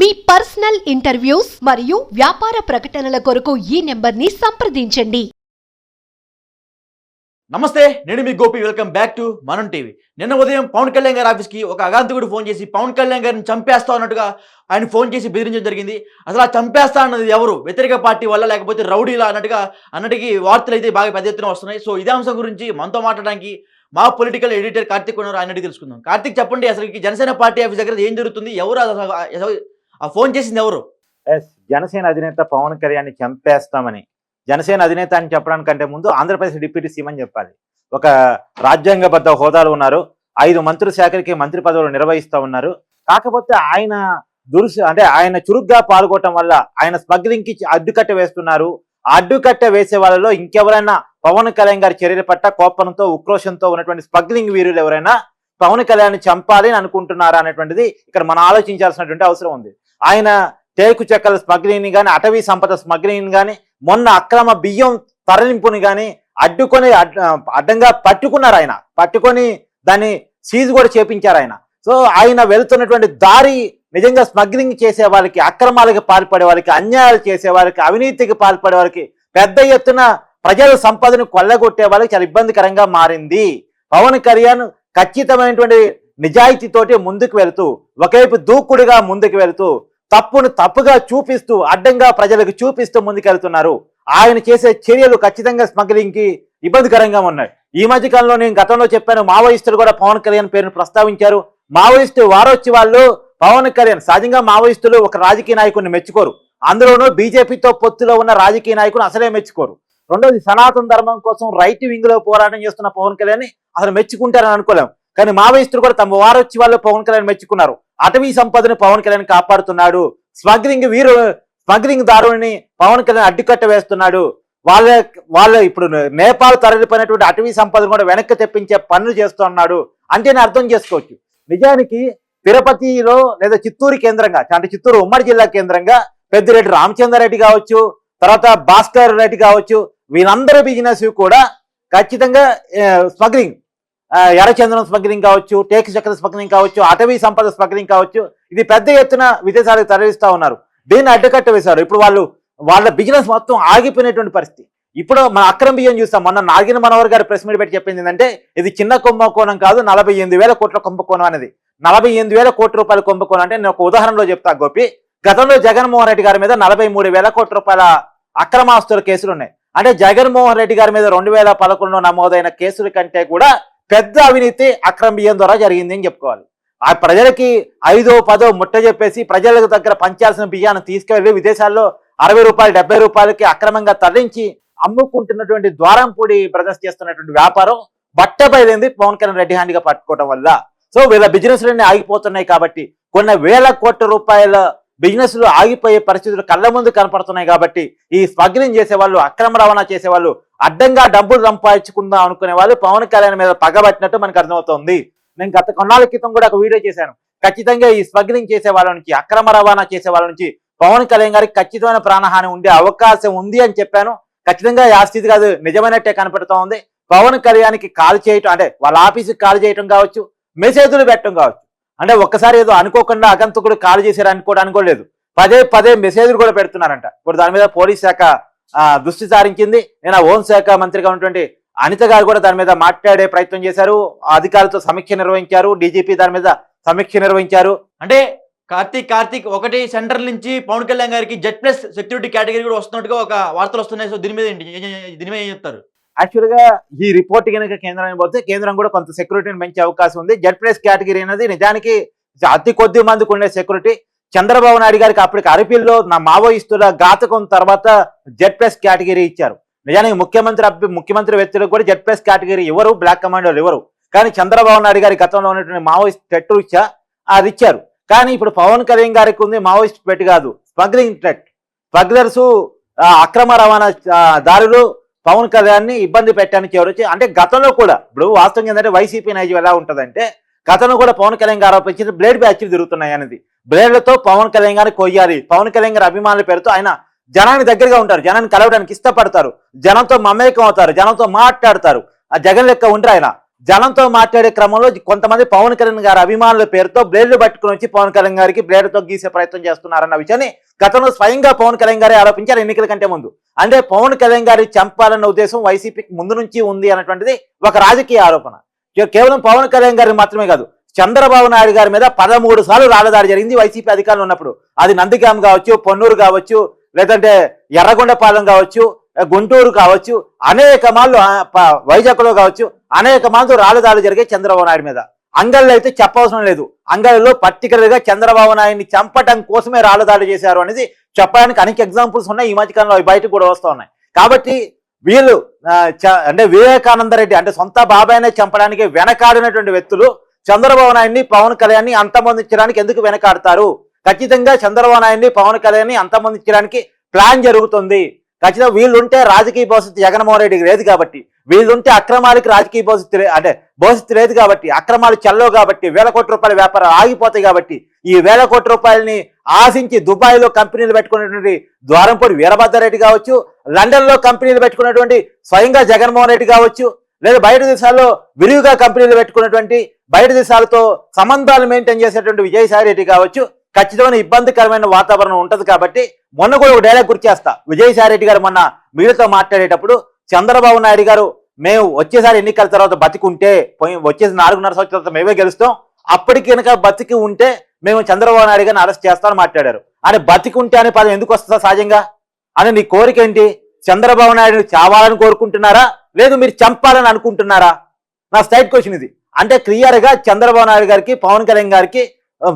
మీ personal interviews మరియు వ్యాపార ప్రకటనల కొరకు ఈ నెంబర్ని సంప్రదించండి. నమస్తే నేను మీ గోపి. వెల్కమ్ బ్యాక్ టు మనం టీవీ నిన్న ఉదయం పవన్ కళ్యాణ్ గారి ఆఫీస్కి ఒక అగాంతకుడు ఫోన్ చేసి పవన్ కళ్యాణ్ గారిని చంపేస్తా అన్నట్టుగా ఆయన ఫోన్ చేసి బెదిరించడం జరిగింది. అసలు ఆ చంపేస్తా అన్నది ఎవరు? వ్యతిరేక పార్టీ వల్ల లేకపోతే రౌడీలా అన్నట్టుగా అన్నటికి వార్తలు అయితే బాగా పెద్ద ఎత్తున వస్తున్నాయి. సో ఇదే అంశం గురించి మనతో మాట్లాడడానికి మా పొలిటికల్ ఎడిటర్ కార్తిక్ ఉన్నారు. ఆయన అడిగి తెలుసుకుందాం. కార్తిక్ చెప్పండి అసలు జనసేన పార్టీ ఆఫీస్ దగ్గర ఏం జరుగుతుంది? ఎవరు ఆ ఫోన్ చేసింది ఎవరు? ఎస్ జనసేన అధినేత పవన్ కళ్యాణ్ చంపేస్తామని. జనసేన అధినేత అని చెప్పడానికంటే ముందు ఆంధ్రప్రదేశ్ డిప్యూటీ సీఎం అని చెప్పాలి. ఒక రాజ్యాంగబద్ధ హోదాలు ఉన్నారు. ఐదు మంత్రి శాఖలకి మంత్రి పదవులు నిర్వహిస్తూ ఉన్నారు. కాకపోతే ఆయన దురుసు అంటే ఆయన చురుగ్గా పాల్గొనటం వల్ల ఆయన స్మగ్లింగ్కి అడ్డుకట్ట వేస్తున్నారు. ఆ అడ్డుకట్ట వేసే వాళ్ళలో ఇంకెవరైనా పవన్ కళ్యాణ్ గారి చర్యల పట్ల కోపంతో ఉక్రోషంతో ఉన్నటువంటి స్మగ్లింగ్ వీరులు ఎవరైనా పవన్ కళ్యాణ్ చంపాలి అని అనుకుంటున్నారా అనేటువంటిది ఇక్కడ మనం ఆలోచించాల్సినటువంటి అవసరం ఉంది. ఆయన టేకు చెక్కల స్మగ్లింగ్ని కానీ అటవీ సంపద స్మగ్లింగ్ని కానీ మొన్న అక్రమ బియ్యం తరలింపుని కానీ అడ్డుకొని అడ్డంగా పట్టుకున్నారు ఆయన. పట్టుకొని దాన్ని సీజ్ కూడా చేపించారు ఆయన. సో ఆయన వెళుతున్నటువంటి దారి నిజంగా స్మగ్లింగ్ చేసే వాళ్ళకి అక్రమాలకు పాల్పడే వాళ్ళకి అన్యాయాలు చేసే వాళ్ళకి అవినీతికి పాల్పడే వాళ్ళకి పెద్ద ఎత్తున ప్రజల సంపదను కొల్లగొట్టే వాళ్ళకి చాలా ఇబ్బందికరంగా మారింది. పవన్ కళ్యాణ్ ఖచ్చితమైనటువంటి నిజాయితీతోటి ముందుకు వెళుతూ ఒకవైపు దూకుడుగా ముందుకు వెళుతూ తప్పును తప్పుగా చూపిస్తూ అడ్డంగా ప్రజలకు చూపిస్తూ ముందుకెళ్తున్నారు. ఆయన చేసే చర్యలు ఖచ్చితంగా స్మగ్లింగ్కి ఇబ్బందికరంగా ఉన్నాయి. ఈ మధ్య కాలంలో నేను గతంలో చెప్పాను మావోయిస్టులు కూడా పవన్ కళ్యాణ్ పేరును ప్రస్తావించారు. మావోయిస్టు వారొచ్చి వాళ్ళు పవన్ కళ్యాణ్ సహజంగా మావోయిస్టులు ఒక రాజకీయ నాయకుడిని మెచ్చుకోరు. అందులోనూ బీజేపీతో పొత్తులో ఉన్న రాజకీయ నాయకుడు అసలే మెచ్చుకోరు. రెండోది సనాతన ధర్మం కోసం రైట్ వింగ్లో పోరాటం చేస్తున్న పవన్ కళ్యాణ్ అసలు మెచ్చుకుంటారని అనుకోలేము కానీ మావోయిస్టులు కూడా తమ వారు వచ్చి వాళ్ళు పవన్ కళ్యాణ్ మెచ్చుకున్నారు. అటవీ సంపదను పవన్ కళ్యాణ్ కాపాడుతున్నాడు. స్మగ్లింగ్ వీరు స్మగ్లింగ్ దారుని పవన్ కళ్యాణ్ అడ్డుకట్ట వేస్తున్నాడు. వాళ్ళ వాళ్ళ ఇప్పుడు నేపాల్ తరలిపోయినటువంటి అటవీ సంపదను కూడా వెనక్కి తెప్పించే పనులు చేస్తున్నాడు అంటే నేను అర్థం చేసుకోవచ్చు. నిజానికి తిరుపతిలో లేదా చిత్తూరు కేంద్రంగా అంటే చిత్తూరు ఉమ్మడి జిల్లా కేంద్రంగా పెద్దిరెడ్డి రామచంద్రారెడ్డి కావచ్చు తర్వాత భాస్కర్ రెడ్డి కావచ్చు వీళ్ళందరి బిజినెస్ కూడా ఖచ్చితంగా స్మగ్లింగ్. ఎర్రచందనం స్మగ్లింగ్ కావచ్చు టేక్ చక్ర స్మగ్లింగ్ కావచ్చు అటవీ సంపద స్మగ్లింగ్ కావచ్చు ఇది పెద్ద ఎత్తున విదేశాలకు తరలిస్తా ఉన్నారు. దీన్ని అడ్డుకట్ట వేశారు. ఇప్పుడు వాళ్ళు వాళ్ళ బిజినెస్ మొత్తం ఆగిపోయినటువంటి పరిస్థితి. ఇప్పుడు మన అక్రమ బియ్యం చూస్తాం. మొన్న నాగిన మనోహర్ గారు ప్రెస్ మీట్ పెట్టి చెప్పింది ఏంటంటే ఇది చిన్న కుంభకోణం కాదు నలభై ఎనిమిది వేల కోట్ల కుంభకోణం అనేది. నలభై ఎనిమిది వేల కోట్ల రూపాయల కుంభకోణం అంటే నేను ఒక ఉదాహరణలో చెప్తా గోపి. గతంలో జగన్మోహన్ రెడ్డి గారి మీద నలభై మూడు వేల కోట్ల రూపాయల అక్రమాస్తుల కేసులు ఉన్నాయి. అంటే జగన్మోహన్ రెడ్డి గారి మీద రెండు వేల పదకొండులో నమోదైన కేసుల కంటే కూడా పెద్ద అవినీతి అక్రమ బియ్యం ద్వారా జరిగింది అని చెప్పుకోవాలి. ఆ ప్రజలకి ఐదో పదో ముట్ట చెప్పేసి ప్రజలకు దగ్గర పంచాల్సిన బియ్యాన్ని తీసుకెళ్ళి విదేశాల్లో అరవై రూపాయలు డెబ్బై రూపాయలకి అక్రమంగా తరలించి అమ్ముకుంటున్నటువంటి ద్వారంపూడి బ్రదర్స్ చేస్తున్నటువంటి వ్యాపారం బట్టబయలైంది పవన్ కళ్యాణ్ రెడ్డి హ్యాండ్గా పట్టుకోవడం వల్ల. సో వీళ్ళ బిజినెస్లన్నీ ఆగిపోతున్నాయి కాబట్టి కొన్ని వేల కోట్ల రూపాయల బిజినెస్లు ఆగిపోయే పరిస్థితులు కళ్ళ ముందు కనపడుతున్నాయి కాబట్టి ఈ స్మగ్లింగ్ చేసే వాళ్ళు అక్రమ రవాణా చేసేవాళ్ళు అడ్డంగా డబ్బులు సంపాదించుకుందాం అనుకునే వాళ్ళు పవన్ కళ్యాణ్ మీద పగబట్టినట్టు మనకు అర్థమవుతోంది. నేను గత కొన్నాళ్ళ క్రితం కూడా ఒక వీడియో చేశాను. ఖచ్చితంగా ఈ స్మగ్లింగ్ చేసే వాళ్ళ నుంచి అక్రమ రవాణా చేసే వాళ్ళ నుంచి పవన్ కళ్యాణ్ గారికి ఖచ్చితమైన ప్రాణహాని ఉండే అవకాశం ఉంది అని చెప్పాను. ఖచ్చితంగా ఆ స్థితి కాదు నిజమైనట్టే కనపడుతూ ఉంది పవన్ కళ్యాణ్కి కాల్ చేయటం అంటే వాళ్ళ ఆఫీస్కి కాల్ చేయటం కావచ్చు మెసేజ్లు పెట్టడం కావచ్చు. అంటే ఒక్కసారి ఏదో అనుకోకుండా అగంతకుడు కాల్ చేశారు అనుకోవడానికి కూడా లేదు. పదే పదే మెసేజ్లు కూడా పెడుతున్నారంట. ఇప్పుడు దాని మీద పోలీస్ శాఖ దృష్టి సారించింది. నేను హోం శాఖ మంత్రిగా ఉన్నటువంటి అనిత గారు కూడా దాని మీద మాట్లాడే ప్రయత్నం చేశారు. అధికారులతో సమీక్ష నిర్వహించారు. డీజీపీ దాని మీద సమీక్ష నిర్వహించారు. అంటే కార్తీక్ కార్తీక్ ఒకటి సెంటర్ నుంచి పవన్ కళ్యాణ్ గారికి జెడ్ ప్లస్ సెక్యూరిటీ కేటగిరీ కూడా వస్తున్నట్టుగా ఒక వార్తలు వస్తున్నాయి. సో దీని మీద దీని మీద ఏం చెప్తారు? యాక్చువల్గా ఈ రిపోర్ట్ కనుక కేంద్రానికి పోతే కేంద్రం కూడా కొంత సెక్యూరిటీని పెంచే అవకాశం ఉంది. జెడ్ ప్లస్ కేటగిరీ అనేది నిజానికి అతి కొద్ది మందికి ఉండే సెక్యూరిటీ. చంద్రబాబు నాయుడు గారికి అప్పటికి అరపిల్లో నా మావోయిస్తుల ఘాతకం తర్వాత జెడ్ ప్లస్ కేటగిరీ ఇచ్చారు. నిజానికి ముఖ్యమంత్రి అభ్య ముఖ్యమంత్రి వ్యక్తులకు కూడా జెడ్ ప్లస్ కేటగిరీ ఇవ్వరు బ్లాక్ కమాండోలు ఇవ్వరు కానీ చంద్రబాబు నాయుడు గారి గతంలో ఉన్నటువంటి మావోయిస్ట్ టెట్ ఇచ్చా అది ఇచ్చారు. కానీ ఇప్పుడు పవన్ కళ్యాణ్ గారికి ఉంది మావోయిస్ట్ పెట్టి కాదు స్మగ్లింగ్ టెట్. స్మగ్లర్స్ అక్రమ రవాణా దారులు పవన్ కళ్యాణ్ని ఇబ్బంది పెట్టడానికి ఎవరు వచ్చి అంటే గతంలో కూడా ఇప్పుడు వాస్తవం ఏంటంటే వైసీపీ నైజం ఎలా ఉంటుందంటే గతంలో కూడా పవన్ కళ్యాణ్ గారు ఆరోపించిన బ్లేడ్ బ్యాచ్లు తిరుగుతున్నాయి అనేది. బ్లేడ్లతో పవన్ కళ్యాణ్ గారిని కొయ్యాలి. పవన్ కళ్యాణ్ గారి అభిమానుల పేరుతో ఆయన జనానికి దగ్గరగా ఉంటారు. జనాన్ని కలవడానికి ఇష్టపడతారు. జనంతో మమేకం అవుతారు. జనంతో మాట్లాడతారు. ఆ జగన్ లెక్క ఉంటారు ఆయన. జనంతో మాట్లాడే క్రమంలో కొంతమంది పవన్ కళ్యాణ్ గారి అభిమానుల పేరుతో బ్లేడ్లు పట్టుకుని వచ్చి పవన్ కళ్యాణ్ గారికి బ్లేడ్తో గీసే ప్రయత్నం చేస్తున్నారన్న విషయాన్ని గతంలో స్వయంగా పవన్ కళ్యాణ్ గారే ఆరోపించారు ఎన్నికల కంటే ముందు. అంటే పవన్ కళ్యాణ్ గారి చంపాలన్న ఉద్దేశం వైసీపీకి ముందు నుంచి ఉంది అన్నటువంటిది ఒక రాజకీయ ఆరోపణ. కేవలం పవన్ కళ్యాణ్ గారిని మాత్రమే కాదు చంద్రబాబు నాయుడు గారి మీద పదమూడు సార్లు రాళ్ళదాడి జరిగింది వైసీపీ అధికారులు ఉన్నప్పుడు. అది నందిగాం కావచ్చు పొన్నూరు కావచ్చు లేదంటే ఎర్రగొండపాలెం కావచ్చు గుంటూరు కావచ్చు అనేక మార్లు ప- వైజాగ్లో కావచ్చు అనేక మార్లు రాళ్ళదాడులు జరిగాయి చంద్రబాబు నాయుడు మీద. అంగళ్ళు అయితే చెప్పవసరం లేదు. అంగళ్ళలో పర్టికులర్గా చంద్రబాబు నాయుడిని చంపటం కోసమే రాళ్ళదాడి చేశారు అనేది చెప్పడానికి అనేక ఎగ్జాంపుల్స్ ఉన్నాయి. ఈ మధ్యకాలంలో అవి బయటకు కూడా వస్తూ ఉన్నాయి. కాబట్టి వీళ్ళు చ- అంటే వివేకానంద రెడ్డి అంటే సొంత బాబాయినే చంపడానికి వెనకాడినటువంటి వ్యక్తులు చంద్రబాబు నాయుడిని పవన్ కళ్యాణ్ని అంతమొందించడానికి ఎందుకు వెనకాడతారు? ఖచ్చితంగా చంద్రబాబు నాయుడిని పవన్ కళ్యాణ్ని అంతమొందించడానికి ప్లాన్ జరుగుతుంది. ఖచ్చితంగా వీళ్ళుంటే రాజకీయ భవిష్యత్తు జగన్మోహన్ రెడ్డికి లేదు కాబట్టి వీళ్ళుంటే అక్రమాలకి రాజకీయ భవిష్యత్తు అంటే భవిష్యత్తు లేదు కాబట్టి అక్రమాలు చల్లవు కాబట్టి వేల కోట్ల రూపాయల వ్యాపారం ఆగిపోతాయి కాబట్టి ఈ వేల కోట్ల రూపాయలని ఆశించి దుబాయ్లో కంపెనీలు పెట్టుకున్నటువంటి ద్వారంపూడి వీరభద్రారెడ్డి కావచ్చు లండన్లో కంపెనీలు పెట్టుకున్నటువంటి స్వయంగా జగన్మోహన్ రెడ్డి కావచ్చు లేదా బయట దేశాల్లో విరివిగా కంపెనీలు పెట్టుకున్నటువంటి బయట దేశాలతో సంబంధాలు మెయింటైన్ చేసేటువంటి విజయసాయి రెడ్డి కావచ్చు ఖచ్చితమైన ఇబ్బందికరమైన వాతావరణం ఉంటుంది కాబట్టి మొన్న కూడా ఒక డైలాగ్ గుర్తు చేస్తా. గారు మొన్న మీడియాతో మాట్లాడేటప్పుడు చంద్రబాబు నాయుడు గారు మేము వచ్చేసారి ఎన్నికల తర్వాత బతికుంటే పోయి వచ్చేసి నాలుగున్నర సంవత్సరాల తర్వాత మేమే గెలుస్తాం. అప్పటికి కనుక బతికి ఉంటే మేము చంద్రబాబు నాయుడు గారిని అరెస్ట్ చేస్తామని మాట్లాడారు. అని బతికి ఉంటే అనే పదం ఎందుకు వస్తుందా సహజంగా? అని నీ కోరిక ఏంటి? చంద్రబాబు నాయుడు చావాలని కోరుకుంటున్నారా? లేదు మీరు చంపాలని అనుకుంటున్నారా? నా స్టైట్ క్వశ్చన్ ఇది. అంటే క్లియర్గా చంద్రబాబు నాయుడు గారికి పవన్ కళ్యాణ్ గారికి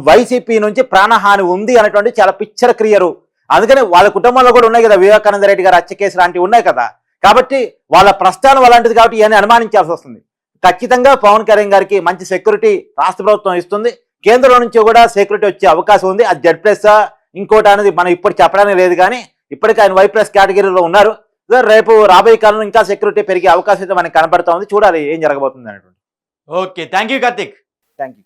వైసీపీ నుంచి ప్రాణహాని ఉంది అనేటువంటి చాలా పిక్చర్ క్లియరు అందుకని వాళ్ళ కుటుంబంలో కూడా ఉన్నాయి కదా వివేకానంద రెడ్డి గారు హత్య కేసు లాంటివి ఉన్నాయి కదా. కాబట్టి వాళ్ళ ప్రస్థానం అలాంటిది కాబట్టి ఇవన్నీ అనుమానించాల్సి వస్తుంది. ఖచ్చితంగా పవన్ కళ్యాణ్ గారికి మంచి సెక్యూరిటీ రాష్ట్ర ప్రభుత్వం ఇస్తుంది. కేంద్రం నుంచి కూడా సెక్యూరిటీ వచ్చే అవకాశం ఉంది. అది జెడ్ ప్లస్ ఇంకోటి అనేది మనం ఇప్పుడు చెప్పడానికి లేదు కానీ ఇప్పటికీ ఆయన వై ప్లస్ కేటగిరీలో ఉన్నారు. రేపు రాబోయే కాలంలో ఇంకా సెక్యూరిటీ పెరిగే అవకాశం అయితే మనకి కనబడతా ఉంది. చూడాలి ఏం జరగబోతుంది అనేటువంటి. Okay thank you Karthik. Thank you